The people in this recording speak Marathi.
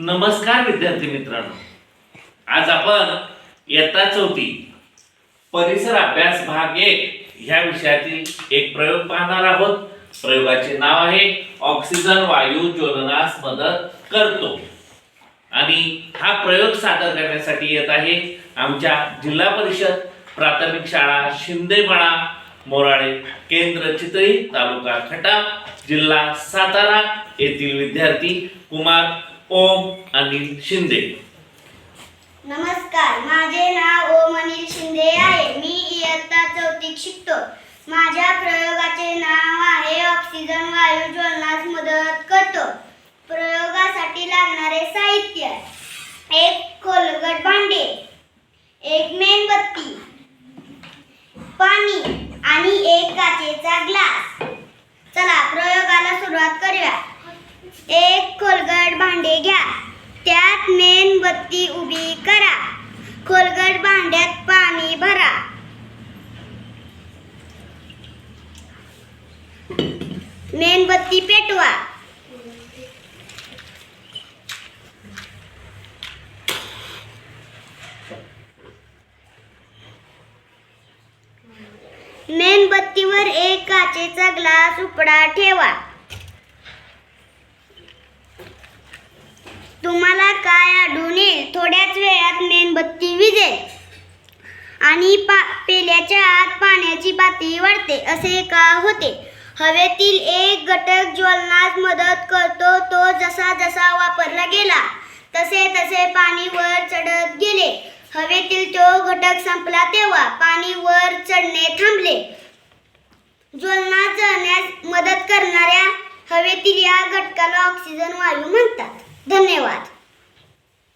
नमस्कार विद्यार्थी मित्रांनो. आज आपण इयत्ता चौथी परिसर अभ्यास भाग एक ह्या विषयातील एक प्रयोग पाहणार आहोत. प्रयोगाचे नाव आहे ऑक्सिजन वायू ज्वलनास मदत करतो. आणि हा प्रयोग सादर करण्यासाठी येत आहे आमच्या जिल्हा परिषद प्राथमिक शाळा शिंदेपणा मोराळे केंद्र चितळी तालुका खटा जिल्हा सातारा येथील विद्यार्थी कुमार ओम अनिल शिंदे. नमस्कार माझे नाव ओम अनिल शिंदे आहे. मी इयत्ता चौथीत शिकतो. माझ्या प्रयोगाचे नाव आहे ऑक्सिजन वायू ज्वलनास मदत करतो. प्रयोगासाठी लागणारे साहित्य. एक खोलगट भांडे. एक मेणबत्ती. पाणी आणि एक काचेचा ग्लास. चला प्रयोगाला सुरुवात करूया. एक खोलगट भांडे घ्या. त्यात मेणबत्ती उभी करा. खोलगट भांड्यात पाणी भरा. मेणबत्ती पेटवा. मेणबत्तीवर एक काचेचा ग्लास उपडा ठेवा. काय आढळून येईल थोड्याच वेळात मेणबत्ती विजे आणि पा पेल्याच्या आत पाण्याची पातळी वाढते असे का होते? हवेतील एक घटक ज्वलनास मदत करतो तो जसा जसा वापरला गेला तसे तसे पाणी वर चढत गेले. हवेतील तो घटक संपला तेव्हा पाणी वर चढणे थांबले. ज्वलनात जळण्यास मदत करणाऱ्या हवेतील या घटकाला ऑक्सिजन वायू म्हणतात. धन्यवाद.